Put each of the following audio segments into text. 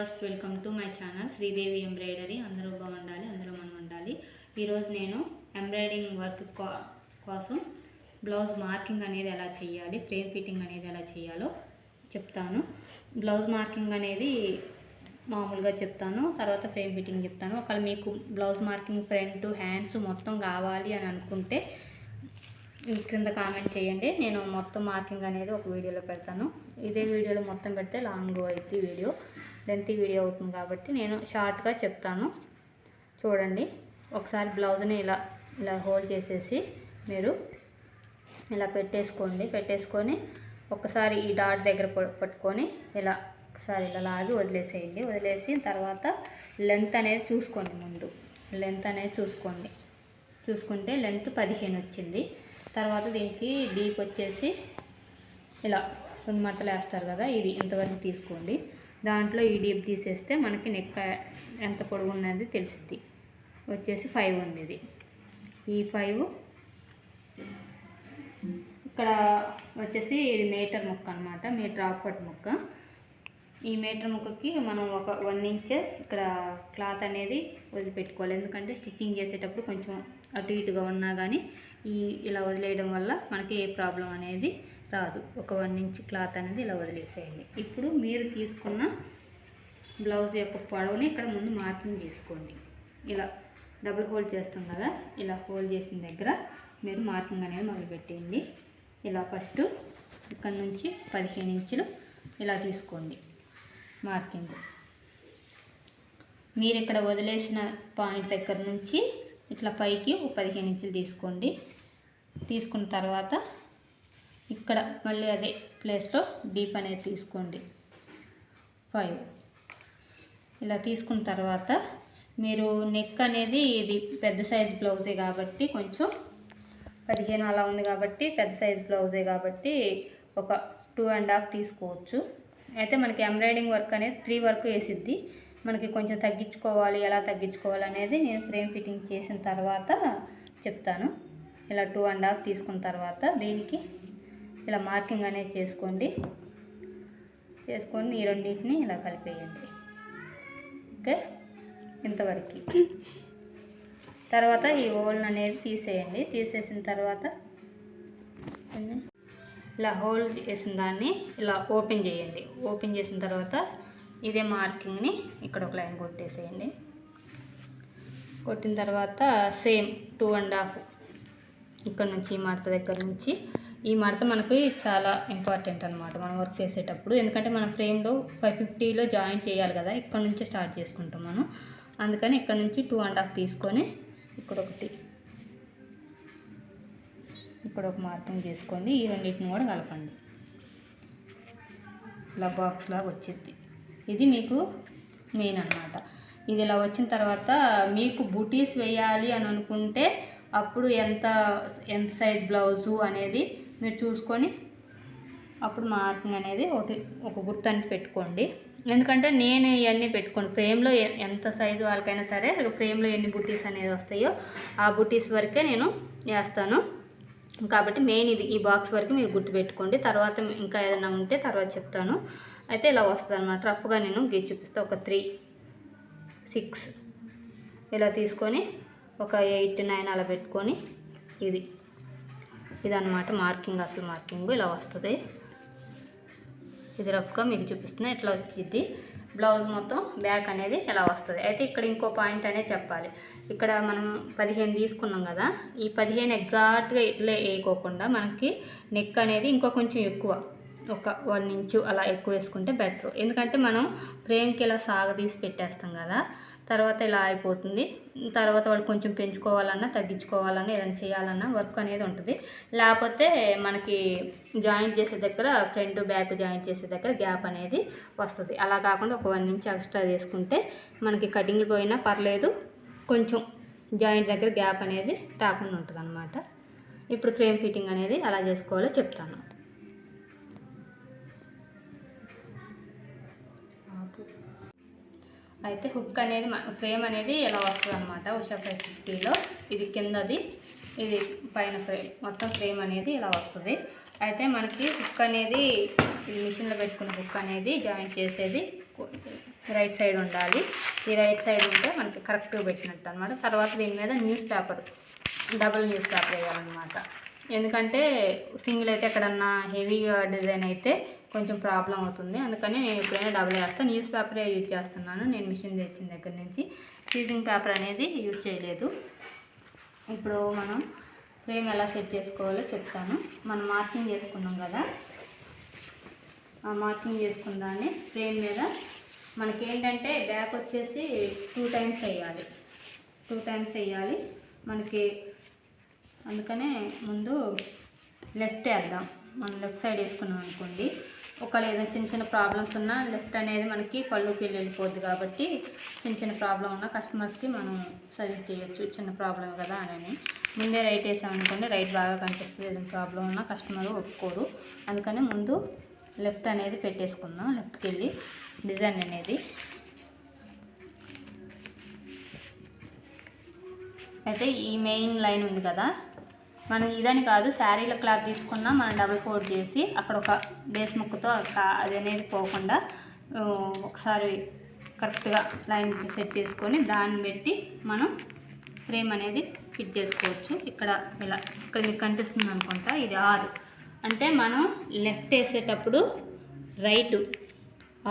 Viewers welcome to my channel. Sridevi embroidery. అందరూ బాగుండాలి అందరూ మనం ఉండాలి. ఈరోజు నేను ఎంబ్రాయిడింగ్ వర్క్ కోసం బ్లౌజ్ మార్కింగ్ అనేది ఎలా చేయాలి ఫ్రేమ్ ఫిట్టింగ్ అనేది ఎలా చేయాలో చెప్తాను. బ్లౌజ్ మార్కింగ్ అనేది మామూలుగా చెప్తాను తర్వాత ఫ్రేమ్ ఫిట్టింగ్ చెప్తాను. ఒకవేళ మీకు బ్లౌజ్ మార్కింగ్ ఫ్రంట్ హ్యాండ్స్ మొత్తం కావాలి అని అనుకుంటే ఈ క్రింద కామెంట్ చేయండి. నేను మొత్తం మార్కింగ్ అనేది ఒక వీడియోలో పెడతాను. ఇదే వీడియోలో మొత్తం పెడితే లాంగ్ అవుతుంది వీడియో లెంత్ వీడియో అవుతుంది కాబట్టి నేను షార్ట్గా చెప్తాను. చూడండి. ఒకసారి బ్లౌజ్ని ఇలా ఇలా హోల్డ్ చేసేసి మీరు ఇలా పెట్టేసుకోండి. పెట్టేసుకొని ఒకసారి ఈ డాట్ దగ్గర పట్టుకొని ఇలా ఒకసారి ఇలా లాగి వదిలేసేయండి. వదిలేసి తర్వాత లెంత్ అనేది చూసుకోండి ముందు. లెంత్ అనేది చూసుకోండి. చూసుకుంటే లెంత్ పదిహేను వచ్చింది. తర్వాత దీనికి డీప్ వచ్చేసి ఇలా రెండు మట్టలు వేస్తారు కదా ఇది ఇంతవరకు తీసుకోండి. దాంట్లో ఈ డీప్ తీసేస్తే మనకి నెక్ ఎంత పొడుగు ఉన్నది తెలిసింది వచ్చేసి ఫైవ్ ఉంది ఇది. ఈ ఫైవ్ ఇక్కడ వచ్చేసి ఇది మీటర్ ముక్క అనమాట మీటర్ ఆఫ్ ముక్క. ఈ మీటర్ ముక్కకి మనం ఒక వన్ ఇంచ్ ఇక్కడ క్లాత్ అనేది వదిలిపెట్టుకోవాలి. ఎందుకంటే స్టిచ్చింగ్ చేసేటప్పుడు కొంచెం అటు ఇటుగా ఉన్నా కానీ ఈ ఇలా వదిలేయడం వల్ల మనకి ఏ ప్రాబ్లం అనేది రాదు. ఒక వన్ ఇంచ్ క్లాత్ అనేది ఇలా వదిలేసేయండి. ఇప్పుడు మీరు తీసుకున్న బ్లౌజ్ యొక్క పొడవుని ఇక్కడ ముందు మార్కింగ్ చేసుకోండి. ఇలా డబుల్ హోల్డ్ చేస్తాం కదా ఇలా హోల్డ్ చేసిన దగ్గర మీరు మార్కింగ్ అనేది మొదలుపెట్టేయండి. ఇలా ఫస్ట్ ఇక్కడ నుంచి పదిహేను ఇంచులు ఇలా తీసుకోండి మార్కింగ్. మీరు ఇక్కడ వదిలేసిన పాయింట్ దగ్గర నుంచి ఇట్లా పైకి ఒక పదిహేను ఇంచులు తీసుకోండి. తీసుకున్న తర్వాత ఇక్కడ మళ్ళీ అదే ప్లేస్లో డీప్ అనేది తీసుకోండి. ఫైవ్ ఇలా తీసుకున్న తర్వాత మీరు నెక్ అనేది ఇది పెద్ద సైజ్ బ్లౌజే కాబట్టి కొంచెం పదిహేను అలా ఉంది కాబట్టి పెద్ద సైజ్ బ్లౌజే కాబట్టి ఒక టూ అండ్ హాఫ్ తీసుకోవచ్చు. అయితే మనకి ఎంబ్రాయిడింగ్ వర్క్ అనేది త్రీ వరకు వేసిద్ది. మనకి కొంచెం తగ్గించుకోవాలి ఎలా తగ్గించుకోవాలి అనేది నేను ఫ్రేమ్ ఫిట్టింగ్ చేసిన తర్వాత చెప్తాను. ఇలా టూ అండ్ హాఫ్ తీసుకున్న తర్వాత దీనికి ఇలా మార్కింగ్ అనేది చేసుకోండి. చేసుకొని ఈ రెండింటిని ఇలా కలిపేయండి. ఓకే? ఇంతవరకు. తర్వాత ఈ హోల్ని అనేది తీసేయండి. తీసేసిన తర్వాత ఇలా హోల్ చేసిన దాన్ని ఇలా ఓపెన్ చేయండి. ఓపెన్ చేసిన తర్వాత ఇదే మార్కింగ్ని ఇక్కడ ఒక లైన్ కొట్టేసేయండి. కొట్టిన తర్వాత సేమ్ టూ అండ్ హాఫ్ ఇక్కడ నుంచి ఈ మడత దగ్గర నుంచి. ఈ మడత మనకి చాలా ఇంపార్టెంట్ అనమాట మనం వర్క్ చేసేటప్పుడు. ఎందుకంటే మన ఫ్రేమ్లో ఫైవ్ ఫిఫ్టీలో జాయిన్ చేయాలి కదా ఇక్కడ నుంచే స్టార్ట్ చేసుకుంటాం మనం. అందుకని ఇక్కడ నుంచి టూ అండ్ హాఫ్ తీసుకొని ఇక్కడ ఒకటి ఇక్కడ ఒక మార్కింగ్ చేసుకోండి. ఈ రెండింటిని కూడా కలపండి. ఇలా బాక్స్ లాగా వచ్చింది ఇది మీకు మెయిన్ అన్నమాట. ఇది ఇలా వచ్చిన తర్వాత మీకు బుటీస్ వేయాలి అని అనుకుంటే అప్పుడు ఎంత ఎంత సైజ్ బ్లౌజు అనేది మీరు చూసుకొని అప్పుడు మార్కింగ్ అనేది ఒకటి ఒక గుర్తు అని పెట్టుకోండి. ఎందుకంటే నేను ఇవన్నీ పెట్టుకోండి ఫ్రేమ్లో ఎంత సైజు వాళ్ళకైనా సరే ఫ్రేమ్లో ఎన్ని బుటీస్ అనేది వస్తాయో ఆ బుటీస్ వరకే నేను వేస్తాను. కాబట్టి మెయిన్ ఇది ఈ బాక్స్ వరకు మీరు గుర్తు పెట్టుకోండి. తర్వాత ఇంకా ఏదైనా ఉంటే తర్వాత చెప్తాను. అయితే ఇలా వస్తుంది అనమాట రఫ్గా నేను గీసి చూపిస్తాను ఒక త్రీ సిక్స్ ఇలా తీసుకొని ఒక ఎయిట్ నైన్ అలా పెట్టుకొని ఇది ఇదనమాట మార్కింగ్ అసలు మార్కింగ్ ఇలా వస్తుంది. ఇది రఫ్గా మీకు చూపిస్తున్నా ఇట్లా వచ్చింది బ్లౌజ్ మొత్తం బ్యాక్ అనేది ఇలా వస్తుంది. అయితే ఇక్కడ ఇంకో పాయింట్ అనేది చెప్పాలి. ఇక్కడ మనం పదిహేను తీసుకున్నాం కదా. ఈ పదిహేను ఎగ్జాక్ట్గా ఇట్లే వేయకోకుండా మనకి నెక్ అనేది ఇంకో కొంచెం ఎక్కువ. ఒక వన్ ఇంచు అలా ఎక్కువ వేసుకుంటే బెటర్. ఎందుకంటే మనం ఫ్రేమ్కి ఇలా సాగదీసి పెట్టేస్తాం కదా తర్వాత ఇలా అయిపోతుంది. తర్వాత వాళ్ళు కొంచెం పెంచుకోవాలన్నా తగ్గించుకోవాలన్నా ఏదైనా చేయాలన్నా వర్క్ అనేది ఉంటుంది. లేకపోతే మనకి జాయింట్ చేసే దగ్గర ఫ్రంట్ బ్యాక్ జాయింట్ చేసే దగ్గర గ్యాప్ అనేది వస్తుంది. అలా కాకుండా ఒక వన్ ఇంచ్ ఎక్స్ట్రా తీసుకుంటే మనకి కటింగ్ పోయినా పర్లేదు కొంచెం జాయింట్ దగ్గర గ్యాప్ అనేది రాకుండా ఉంటుంది ఇప్పుడు ఫ్రేమ్ ఫిట్టింగ్ అనేది ఎలా చేసుకోవాలో చెప్తాను. అయితే హుక్ అనేది ఫ్రేమ్ అనేది ఎలా వస్తుంది అనమాట ఉషా ఫైవ్ ఫిఫ్టీలో ఇది కిందది ఇది పైన ఫ్రేమ్ మొత్తం ఫ్రేమ్ అనేది ఇలా వస్తుంది. అయితే మనకి హుక్ అనేది ఇది మిషన్లో పెట్టుకున్న హుక్ అనేది జాయింట్ చేసేది రైట్ సైడ్ ఉండాలి. ఈ రైట్ సైడ్ ఉంటే మనకి కరెక్ట్గా పెట్టినట్టు అనమాట తర్వాత దీని మీద newspaper double newspaper వేయాలన్నమాట. ఎందుకంటే సింగిల్ అయితే ఎక్కడన్నా హెవీగా డిజైన్ అయితే కొంచెం ప్రాబ్లం అవుతుంది. అందుకని నేను ఎప్పుడైనా డబుల్ వేస్తాను న్యూస్ పేపరే యూజ్ చేస్తున్నాను నేను మిషన్ తెచ్చిన దగ్గర నుంచి. ఫ్యూజింగ్ పేపర్ అనేది యూజ్ చేయలేదు. ఇప్పుడు మనం ఫ్రేమ్ ఎలా సెట్ చేసుకోవాలో చెప్తాను. మనం మార్కింగ్ చేసుకున్నాం కదా. ఆ మార్కింగ్ చేసుకున్న దాన్ని ఫ్రేమ్ మీద మనకేంటంటే బ్యాక్ వచ్చేసి టూ టైమ్స్ వేయాలి. టూ టైమ్స్ వేయాలి. మనకి అందుకనే ముందు లెఫ్ట్ వేద్దాం. మనం లెఫ్ట్ సైడ్ వేసుకున్నాం అనుకోండి. ఒకవేళ ఏదైనా చిన్న చిన్న ప్రాబ్లమ్స్ ఉన్నా లెఫ్ట్ అనేది మనకి పళ్ళుకి వెళ్ళి వెళ్ళిపోద్ది కాబట్టి చిన్న చిన్న ప్రాబ్లం ఉన్న కస్టమర్స్కి మనం సజెస్ట్ చేయొచ్చు చిన్న ప్రాబ్లం కదా అని. ముందే రైట్ వేసామనుకోండి రైట్ బాగా కనిపిస్తుంది. ఏదైనా ప్రాబ్లం ఉన్నా కస్టమర్ ఒప్పుకోరు. అందుకని ముందు లెఫ్ట్ అనేది పెట్టేసుకుందాం. లెఫ్ట్కి వెళ్ళి డిజైన్ అనేది అయితే ఈ మెయిన్ లైన్ ఉంది కదా. మనం ఇదని కాదు శారీల క్లాత్ తీసుకున్నా మనం డబుల్ ఫోల్డ్ చేసి అక్కడ ఒక బేస్ ముక్కతో అది అనేది పోకుండా ఒకసారి కరెక్ట్గా లైన్ సెట్ చేసుకొని దాన్ని పెట్టి మనం ఫ్రేమ్ అనేది ఫిట్ చేసుకోవచ్చు. ఇక్కడ ఇలా ఇక్కడ మీకు కనిపిస్తుంది అనుకుంటా ఇది ఆరు. అంటే మనం లెఫ్ట్ వేసేటప్పుడు రైట్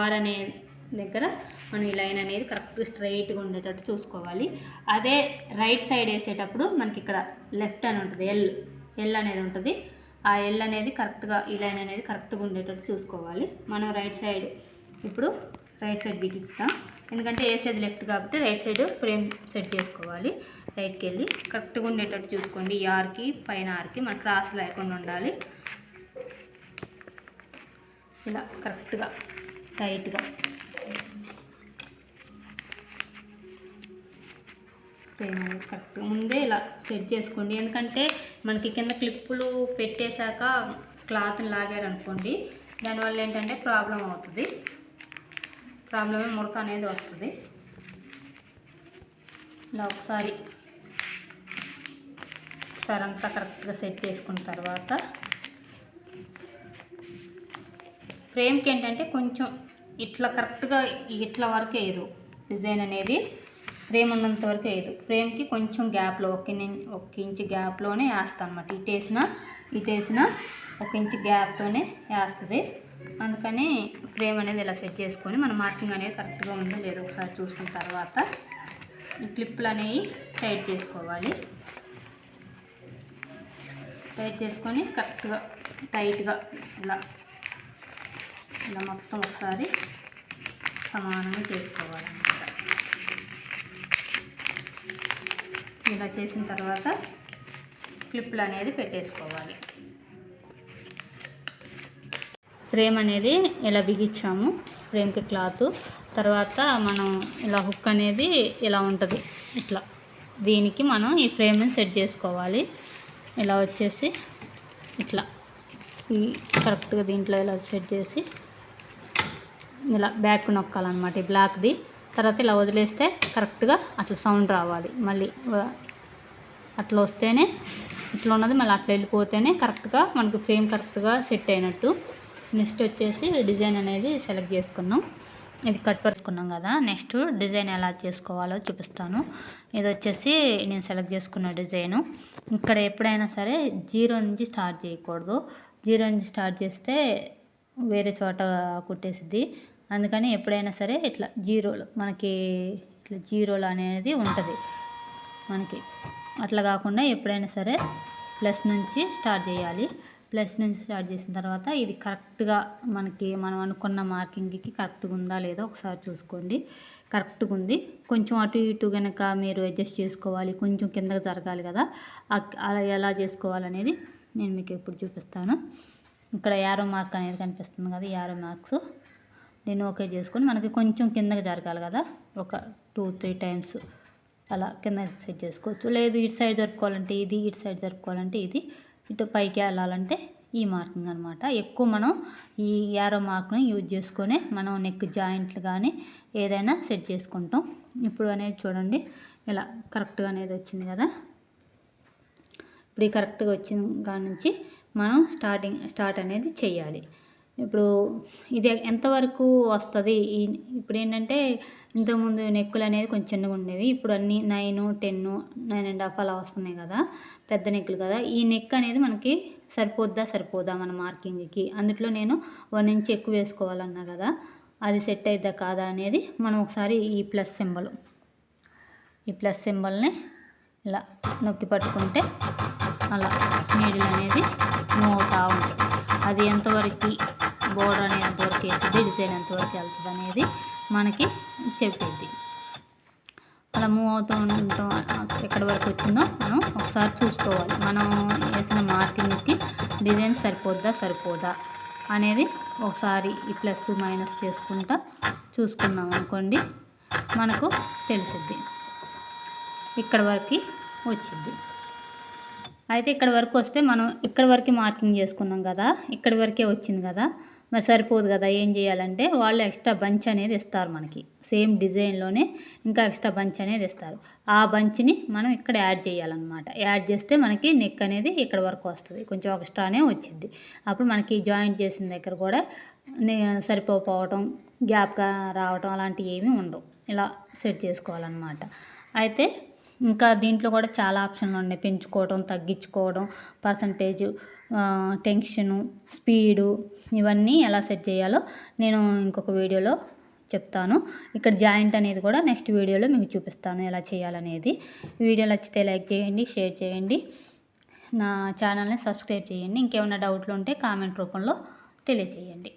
ఆర్ అనేది దగ్గర మనం ఈ లైన్ అనేది కరెక్ట్ స్ట్రైట్గా ఉండేటట్టు చూసుకోవాలి. అదే రైట్ సైడ్ వేసేటప్పుడు మనకి ఇక్కడ లెఫ్ట్ అని ఉంటుంది ఎల్ ఎల్ అనేది ఉంటుంది. ఆ ఎల్ అనేది కరెక్ట్గా ఈ లైన్ అనేది కరెక్ట్గా ఉండేటట్టు చూసుకోవాలి. మనం రైట్ సైడ్ ఇప్పుడు రైట్ సైడ్ బిగిస్తాం ఎందుకంటే వేసేది లెఫ్ట్ కాబట్టి రైట్ సైడ్ ఫ్రేమ్ సెట్ చేసుకోవాలి. రైట్కి వెళ్ళి కరెక్ట్గా ఉండేటట్టు చూసుకోండి. ఈ ఆర్కి పైన ఆర్కి మన క్రాస్ లేకుండా ఉండాలి. ఇలా కరెక్ట్గా టైట్గా కరెక్ట్ ముందే ఇలా సెట్ చేసుకోండి. ఎందుకంటే మనకి కింద క్లిప్పులు పెట్టేశాక క్లాత్ని లాగారు అనుకోండి. దానివల్ల ఏంటంటే ప్రాబ్లం అవుతుంది. ప్రాబ్లమే ముడత అనేది వస్తుంది. ఇలా ఒకసారి ఒకసారి అంతా కరెక్ట్గా సెట్ చేసుకున్న తర్వాత ఫ్రేమ్కి ఏంటంటే కొంచెం ఇట్లా కరెక్ట్గా ఇట్లా వరకు వేయదు. డిజైన్ అనేది ఫ్రేమ్ ఉన్నంత వరకు వేయదు. ఫ్రేమ్కి కొంచెం గ్యాప్లో ఒక ఒక ఇంచ్ గ్యాప్లోనే వేస్తాను అనమాట ఇటు వేసిన ఇటు వేసిన ఒక ఇంచ్ గ్యాప్తోనే వేస్తుంది. అందుకని ఫ్రేమ్ అనేది ఇలా సెట్ చేసుకొని మన మార్కింగ్ అనేది కరెక్ట్గా ఉందో లేదో ఒకసారి చూసుకున్న తర్వాత ఈ క్లిప్లు అనేవి టైట్ చేసుకోవాలి. టైట్ చేసుకొని కరెక్ట్గా టైట్గా ఇలా ఇలా మొత్తం ఒకసారి సమానంగా చేసుకోవాలన్నమాట. ఇలా చేసిన తర్వాత క్లిప్లు అనేది పెట్టేసుకోవాలి. ఫ్రేమ్ అనేది ఇలా బిగించాము? ఫ్రేమ్కి క్లాత్. తర్వాత మనం ఇలా హుక్ అనేది ఇలా ఉంటుంది? ఇట్లా. దీనికి మనం ఈ ఫ్రేమ్ని సెట్ చేసుకోవాలి. ఇలా వచ్చేసి ఇట్లా. ఈ కరెక్ట్గా దీంట్లో ఇలా సెట్ చేసి ఇలా బ్యాక్ నొక్కాలన్నమాట ఈ బ్లాక్ది. తర్వాత ఇలా వదిలేస్తే కరెక్ట్గా అట్లా సౌండ్ రావాలి. మళ్ళీ అట్లా వస్తేనే ఇట్లా ఉన్నది మళ్ళీ అట్లా వెళ్ళిపోతేనే కరెక్ట్గా మనకు ఫ్రేమ్ కరెక్ట్గా సెట్ అయినట్టు. నెక్స్ట్ వచ్చేసి డిజైన్ అనేది సెలెక్ట్ చేసుకున్నాం. ఇది కట్ పరుచుకున్నాం కదా. నెక్స్ట్ డిజైన్ ఎలా చేసుకోవాలో చూపిస్తాను. ఇది వచ్చేసి నేను సెలెక్ట్ చేసుకున్న డిజైను. ఇక్కడ ఎప్పుడైనా సరే జీరో నుంచి స్టార్ట్ చేయకూడదు. జీరో నుంచి స్టార్ట్ చేస్తే వేరే చోట కుట్టేసిద్ది. అందుకని ఎప్పుడైనా సరే ఇట్లా జీరోలు మనకి ఇట్లా జీరోలు అనేది ఉంటుంది మనకి. అట్లా కాకుండా ఎప్పుడైనా సరే ప్లస్ నుంచి స్టార్ట్ చేయాలి. ప్లస్ నుంచి స్టార్ట్ చేసిన తర్వాత ఇది కరెక్ట్గా మనకి మనం అనుకున్న మార్కింగ్కి కరెక్ట్గా ఉందా లేదో ఒకసారి చూసుకోండి. కరెక్ట్గా ఉంది. కొంచెం అటు ఇటు కనుక మీరు అడ్జస్ట్ చేసుకోవాలి. కొంచెం కిందకి జరగాలి కదా. అలా ఎలా చేసుకోవాలనేది నేను మీకు ఇప్పుడు చూపిస్తాను. ఇక్కడ యారో మార్క్ అనేది కనిపిస్తుంది కదా యారో మార్క్స్. దీన్ని ఓకే చేసుకొని మనకి కొంచెం కిందకి జరగాలి కదా. ఒక టూ త్రీ టైమ్స్ అలా కింద సెట్ చేసుకోవచ్చు. లేదు ఇటు సైడ్ జరుపుకోవాలంటే ఇది ఇటు సైడ్ జరుపుకోవాలంటే ఇది. ఇటు పైకి వెళ్ళాలంటే ఈ మార్కింగ్ అనమాట ఎక్కువ మనం ఈ యారో మార్క్ని యూజ్ చేసుకొని మనం నెక్ జాయింట్లు కానీ ఏదైనా సెట్ చేసుకుంటాం. ఇప్పుడు అనేది చూడండి ఇలా కరెక్ట్గా అనేది వచ్చింది కదా. ఇప్పుడు ఈ కరెక్ట్గా వచ్చిన కాడ నుంచి మనం స్టార్టింగ్ స్టార్ట్ అనేది చేయాలి. ఇప్పుడు ఇది ఎంతవరకు వస్తుంది? ఈ ఇప్పుడు ఏంటంటే ఇంతకుముందు నెక్కులు అనేది కొంచెం చిన్నగా ఉండేవి. ఇప్పుడు అన్నీ nine ten nine and half అలా వస్తున్నాయి కదా. పెద్ద నెక్కులు కదా. ఈ నెక్ అనేది మనకి సరిపోద్దా? సరిపోదా మన మార్కింగ్కి? అందుట్లో నేను వన్ ఇంచ్ ఎక్కువ వేసుకోవాలన్నా కదా అది సెట్ అయిద్దా కాదా అనేది మనం ఒకసారి ఈ ప్లస్ సింబల్ ఈ ప్లస్ సింబల్ని ఇలా నొక్కి పట్టుకుంటే అలా నీడిల్ అనేది మూవ్ అవుతూ ఉంటుంది అది ఎంతవరకు బోర్డర్ అనేది ఎంతవరకు వేసింది డిజైన్ ఎంతవరకు వెళ్తుంది అనేది మనకి చెప్పేది. అలా మూవ్ అవుతూ ఉంటాం ఎక్కడి వరకు వచ్చిందో మనం ఒకసారి చూసుకోవాలి. మనం వేసిన మార్కింగ్కి డిజైన్ సరిపోద్దా సరిపోదా అనేది ఒకసారి ఈ ప్లస్ మైనస్ చేసుకుంటా చూసుకున్నాం అనుకోండి మనకు తెలిసిద్ది. ఇక్కడ వరకు వచ్చింది. అయితే ఇక్కడ వరకు వస్తే మనం ఇక్కడ వరకు మార్కింగ్ చేసుకున్నాం కదా ఇక్కడి వరకే వచ్చింది కదా మరి సరిపోదు కదా ఏం చేయాలంటే వాళ్ళు ఎక్స్ట్రా బంచ్ అనేది ఇస్తారు మనకి సేమ్ డిజైన్లోనే ఇంకా ఎక్స్ట్రా బంచ్ అనేది ఇస్తారు. ఆ బంచ్ని మనం ఇక్కడ యాడ్ చేయాలన్నమాట. యాడ్ చేస్తే మనకి నెక్ అనేది ఇక్కడ వరకు వస్తుంది కొంచెం ఎక్స్ట్రానే వచ్చింది. అప్పుడు మనకి జాయింట్ చేసిన దగ్గర కూడా సరిపోకపోవటం గ్యాప్గా రావటం అలాంటివి ఏమీ ఉండవు. ఇలా సెట్ చేసుకోవాలన్నమాట. అయితే ఇంకా దీంట్లో కూడా చాలా ఆప్షన్లు ఉన్నాయి. పెంచుకోవడం తగ్గించుకోవడం పర్సంటేజ్ టెన్షను స్పీడు ఇవన్నీ ఎలా సెట్ చేయాలో నేను ఇంకొక వీడియోలో చెప్తాను. ఇక్కడ జాయింట్ అనేది కూడా నెక్స్ట్ వీడియోలో మీకు చూపిస్తాను ఎలా చేయాలనేది. వీడియో నచ్చితే లైక్ చేయండి షేర్ చేయండి. నా ఛానల్ని సబ్స్క్రైబ్ చేయండి. ఇంకేమైనా డౌట్లు ఉంటే కామెంట్ రూపంలో తెలియచేయండి